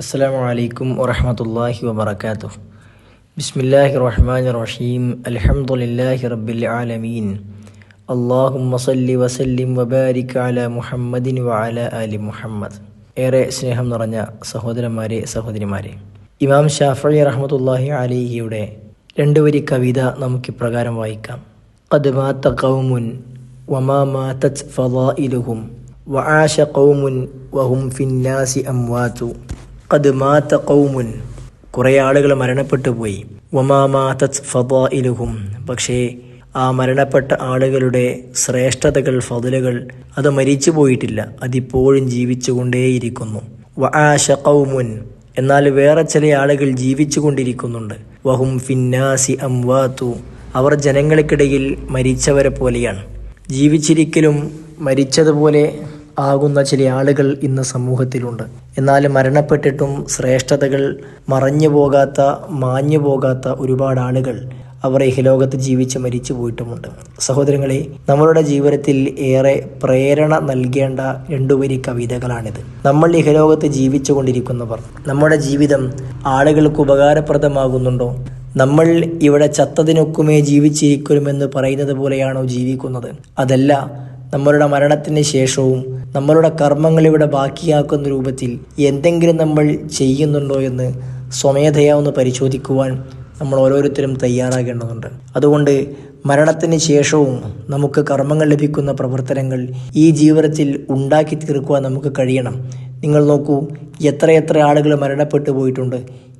السلام عليكم ورحمة الله وبركاته بسم الله الرحمن الرحيم الحمد لله رب العالمين اللهم صل وسلم وبارك على محمد وعلى آل محمد ഏറെ സ്നേഹം നിറഞ്ഞ സഹോദരന്മാരെ സഹോദരിമാരെ ഇമാം ഷാഫി റഹ്മത്തുല്ലാഹി അലിഹിയുടെ രണ്ട് വരി കവിത നമുക്ക് ഇപ്രകാരം വായിക്കാം قد مات قوم وما ماتت فضائلهم وعاش قوم وهم في الناس أموات കൗമുൻ കുറേ ആളുകൾ മരണപ്പെട്ടു പോയി. ഒമാമാതത് ഇലുഹും പക്ഷേ ആ മരണപ്പെട്ട ആളുകളുടെ ശ്രേഷ്ഠതകൾ ഫതിലുകൾ അത് മരിച്ചു പോയിട്ടില്ല. അതിപ്പോഴും ജീവിച്ചുകൊണ്ടേയിരിക്കുന്നു വആശ കൗമുൻ എന്നാൽ വേറെ ചില ആളുകൾ ജീവിച്ചു കൊണ്ടിരിക്കുന്നുണ്ട്. വഹും ഫിന്നാസി അംവാത്തു അവർ ജനങ്ങൾക്കിടയിൽ മരിച്ചവരെ പോലെയാണ്. ജീവിച്ചിരിക്കലും മരിച്ചതുപോലെ ആകുന്ന ചില ആളുകൾ ഇന്ന് സമൂഹത്തിലുണ്ട്. എന്നാൽ മരണപ്പെട്ടിട്ടും ശ്രേഷ്ഠതകൾ മറഞ്ഞു പോകാത്ത മാഞ്ഞു പോകാത്ത ഒരുപാട് ആളുകൾ അവർ ഇഹലോകത്ത് ജീവിച്ച് മരിച്ചു പോയിട്ടുമുണ്ട്. സഹോദരങ്ങളെ നമ്മളുടെ ജീവിതത്തിൽ ഏറെ പ്രേരണ നൽകേണ്ട രണ്ടുപേരി കവിതകളാണിത്. നമ്മൾ ഇഹലോകത്ത് ജീവിച്ചു കൊണ്ടിരിക്കുന്നവർ. നമ്മുടെ ജീവിതം ആളുകൾക്ക് ഉപകാരപ്രദമാകുന്നുണ്ടോ? നമ്മൾ ഇവിടെ ചത്തതിനൊക്കുമേ ജീവിച്ചിരിക്കുമെന്ന് പറയുന്നത് പോലെയാണോ ജീവിക്കുന്നത്? അതല്ല നമ്മളുടെ മരണത്തിന് ശേഷവും നമ്മളുടെ കർമ്മങ്ങൾ ഇവിടെ ബാക്കിയാക്കുന്ന രൂപത്തിൽ എന്തെങ്കിലും നമ്മൾ ചെയ്യുന്നുണ്ടോ എന്ന് സ്വമേധയാ ഒന്ന് പരിശോധിക്കുവാൻ നമ്മൾ ഓരോരുത്തരും തയ്യാറാകേണ്ടതുണ്ട്. അതുകൊണ്ട് മരണത്തിന് ശേഷവും നമുക്ക് കർമ്മങ്ങൾ ലഭിക്കുന്ന പ്രവർത്തനങ്ങൾ ഈ ജീവിതത്തിൽ ഉണ്ടാക്കി തീർക്കുവാൻ നമുക്ക് കഴിയണം. നിങ്ങൾ നോക്കൂ എത്രയെത്ര ആളുകൾ മരണപ്പെട്ടു പോയിട്ടുണ്ട്.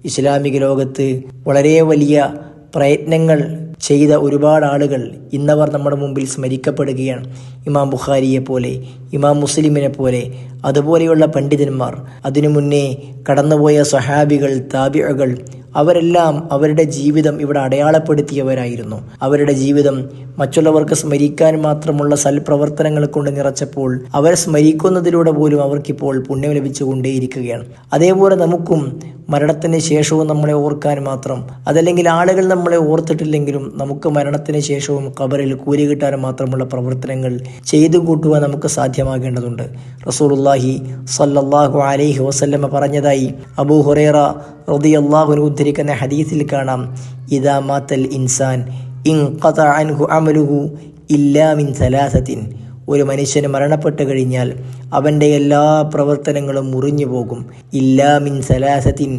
ഇസ്ലാമിക ലോകത്ത് വളരെ വലിയ പ്രയത്നങ്ങൾ ചെയ്ത ഒരുപാട് ആളുകൾ ഇന്നവർ നമ്മുടെ മുമ്പിൽ സ്മരിക്കപ്പെടുകയാണ്. ഇമാം ബുഖാരിയെ പോലെ ഇമാം മുസ്ലിമിനെ പോലെ അതുപോലെയുള്ള പണ്ഡിതന്മാർ. അതിനു മുന്നേ കടന്നുപോയ സഹാബികൾ താബിഴകൾ അവരെല്ലാം അവരുടെ ജീവിതം ഇവിടെ അടയാളപ്പെടുത്തിയവരായിരുന്നു. അവരുടെ ജീവിതം മറ്റുള്ളവർക്ക് സ്മരിക്കാൻ മാത്രമുള്ള സൽപ്രവർത്തനങ്ങൾ കൊണ്ട് നിറച്ചപ്പോൾ അവരെ സ്മരിക്കുന്നതിലൂടെ പോലും അവർക്കിപ്പോൾ പുണ്യം ലഭിച്ചുകൊണ്ടേയിരിക്കുകയാണ്. അതേപോലെ നമുക്കും മരണത്തിന് ശേഷവും നമ്മളെ ഓർക്കാൻ മാത്രം അതല്ലെങ്കിൽ ആളുകൾ നമ്മളെ ഓർത്തിട്ടില്ലെങ്കിലും നമുക്ക് മരണത്തിന് ശേഷവും കബറിൽ കൂലി കിട്ടാൻ മാത്രമുള്ള പ്രവർത്തനങ്ങൾ ചെയ്തു കൂട്ടുവാൻ നമുക്ക് സാധ്യമാകേണ്ടതുണ്ട്. റസൂലുല്ലാഹി സല്ലല്ലാഹു അലൈഹി വസല്ലമ പറഞ്ഞതായി അബൂ ഹുറൈറ റളിയല്ലാഹു ഉദ്ധരിക്കുന്ന ഹദീസിൽ കാണാം. ഇദാ മാതൽ ഇൻസാൻ ഇൻ അൻഹു അമലുഹു ഇല്ലാ മിൻ തലാസതിൻ ഒരു മനുഷ്യന് മരണപ്പെട്ടു കഴിഞ്ഞാൽ അവന്റെ എല്ലാ പ്രവർത്തനങ്ങളും മുറിഞ്ഞു പോകും. ഇല്ലാ മിൻ സലാസത്തിൻ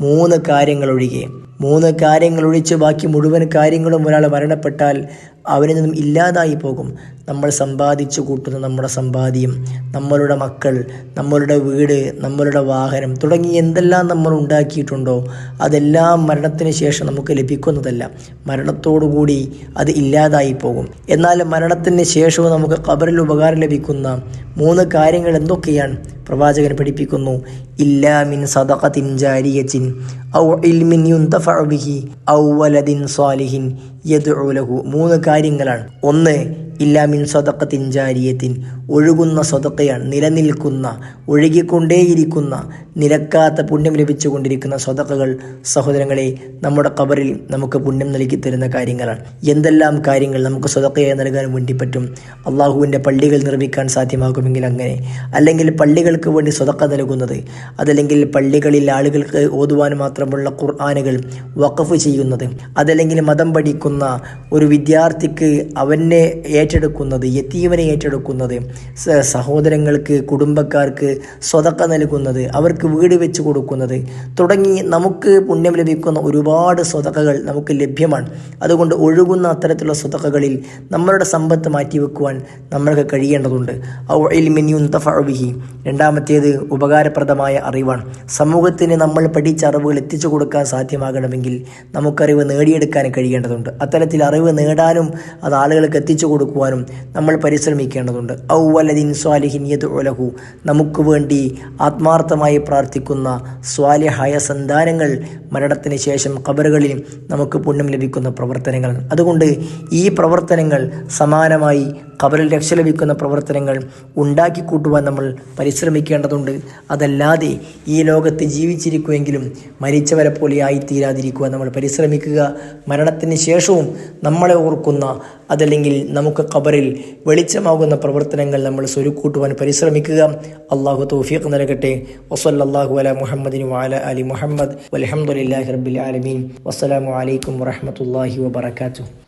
മൂന്ന് കാര്യങ്ങൾ ഒഴികെ. മൂന്ന് കാര്യങ്ങൾ ഒഴിച്ച് ബാക്കി മുഴുവൻ കാര്യങ്ങളും ഒരാൾ മരണപ്പെട്ടാൽ അവരിൽ നിന്നും ഇല്ലാതായി പോകും. നമ്മൾ സമ്പാദിച്ചു കൂട്ടുന്ന നമ്മുടെ സമ്പാദ്യം നമ്മളുടെ മക്കൾ നമ്മളുടെ വീട് നമ്മളുടെ വാഹനം തുടങ്ങി എന്തെല്ലാം നമ്മൾ ഉണ്ടാക്കിയിട്ടുണ്ടോ അതെല്ലാം മരണത്തിന് ശേഷം നമുക്ക് ലഭിക്കുന്നതല്ല. മരണത്തോടുകൂടി അത് ഇല്ലാതായി പോകും. എന്നാൽ മരണത്തിന് ശേഷവും നമുക്ക് ഖബറിൽ ഉപകാരം ലഭിക്കുന്ന മൂന്ന് കാര്യങ്ങൾ എന്തൊക്കെയാണ്? പ്രവാചകൻ പഠിപ്പിക്കുന്നു ഇല്ലാമിൻ സദഖത്തിൻ ജാരിയത്തിൻ ഔ ഇൽമിൻ യുന്തഫഉ ബിഹി ഔ വലദിൻ സാലിഹിൻ യദ്ഉ ലഹു. മൂന്ന് കാര്യങ്ങളാണ്. ഒന്ന് ഇല്ലാമിൻ സ്വതക്കത്തിൻ ജാരിയത്തിൻ. ഒഴുകുന്ന സ്വതക്കയാണ് നിലനിൽക്കുന്ന ഒഴുകിക്കൊണ്ടേയിരിക്കുന്ന നിലക്കാത്ത പുണ്യം ലഭിച്ചുകൊണ്ടിരിക്കുന്ന സ്വതക്കകൾ സഹോദരങ്ങളെ നമ്മുടെ കബറിൽ നമുക്ക് പുണ്യം നൽകി തരുന്ന കാര്യങ്ങളാണ്. എന്തെല്ലാം കാര്യങ്ങൾ നമുക്ക് സ്വതക്കയായി നൽകാൻ വേണ്ടി പറ്റും? അള്ളാഹുവിന്റെ പള്ളികൾ നിർമ്മിക്കാൻ സാധ്യമാകുമെങ്കിൽ അങ്ങനെ. അല്ലെങ്കിൽ പള്ളികൾക്ക് വേണ്ടി സ്വതക്ക നൽകുന്നത്. അതല്ലെങ്കിൽ പള്ളികളിൽ ആളുകൾക്ക് ഓതുവാൻ മാത്രമുള്ള ഖുർആാനുകൾ വഖഫ് ചെയ്യുന്നത്. അതല്ലെങ്കിൽ മതം പഠിക്കുന്ന ഒരു വിദ്യാർത്ഥിക്ക് അവനെ ഏറ്റെടുക്കുന്നത് യത്തീവനെ ഏറ്റെടുക്കുന്നത് സഹോദരങ്ങൾക്ക് കുടുംബക്കാർക്ക് സ്വതക്ക നൽകുന്നത് അവർക്ക് വീട് വെച്ച് കൊടുക്കുന്നത് തുടങ്ങി നമുക്ക് പുണ്യം ലഭിക്കുന്ന ഒരുപാട് സ്വതക്കകൾ നമുക്ക് ലഭ്യമാണ്. അതുകൊണ്ട് ഒഴുകുന്ന അത്തരത്തിലുള്ള സ്വതക്കകളിൽ നമ്മളുടെ സമ്പത്ത് മാറ്റിവെക്കുവാൻ നമ്മൾക്ക് കഴിയേണ്ടതുണ്ട്. ബിഹി. രണ്ടാമത്തേത് ഉപകാരപ്രദമായ അറിവാണ്. സമൂഹത്തിന് നമ്മൾ പഠിച്ച അറിവുകൾ എത്തിച്ചു കൊടുക്കാൻ സാധ്യമാകണമെങ്കിൽ നമുക്കറിവ് നേടിയെടുക്കാൻ കഴിയേണ്ടതുണ്ട്. അത്തരത്തിൽ അറിവ് നേടാനും അത് ആളുകൾക്ക് എത്തിച്ചു കൊടുക്കുവാനും നമ്മൾ പരിശ്രമിക്കേണ്ടതുണ്ട്. ഔവലദിൻ സ്വാലിഹിൻ ഒലഹു നമുക്ക് വേണ്ടി ആത്മാർത്ഥമായി പ്രാർത്ഥിക്കുന്ന സ്വാലിഹായ സന്താനങ്ങൾ മരണത്തിന് ശേഷം കബറുകളിൽ നമുക്ക് പുണ്യം ലഭിക്കുന്ന പ്രവർത്തനങ്ങൾ. അതുകൊണ്ട് ഈ പ്രവർത്തനങ്ങൾ സമാനമായി ഖബറിൽ രക്ഷ ലഭിക്കുന്ന പ്രവർത്തനങ്ങൾ ഉണ്ടാക്കിക്കൂട്ടുവാൻ നമ്മൾ പരിശ്രമിക്കേണ്ടതുണ്ട്. അതല്ലാതെ ഈ ലോകത്ത് ജീവിച്ചിരിക്കുമെങ്കിലും മരിച്ചവരെ പോലെ ആയിത്തീരാതിരിക്കുവാൻ നമ്മൾ പരിശ്രമിക്കുക. മരണത്തിന് ശേഷവും നമ്മളെ ഓർക്കുന്ന അതല്ലെങ്കിൽ നമുക്ക് കബറിൽ വെളിച്ചമാകുന്ന പ്രവർത്തനങ്ങൾ നമ്മൾ സ്വരുക്കൂട്ടുവാൻ പരിശ്രമിക്കുക. അള്ളാഹു തൗഫീഖ് നൽകട്ടെ. വസല്ലല്ലാഹു അല മുഹമ്മദിന് വാല അലി മുഹമ്മദ്. വലഹമുല്ലാഹി റബ്ബിൽ ആലമീൻ. വസ്സലാമു അലൈക്കും വറഹമത്തല്ലാഹി വബർക്കാത്തു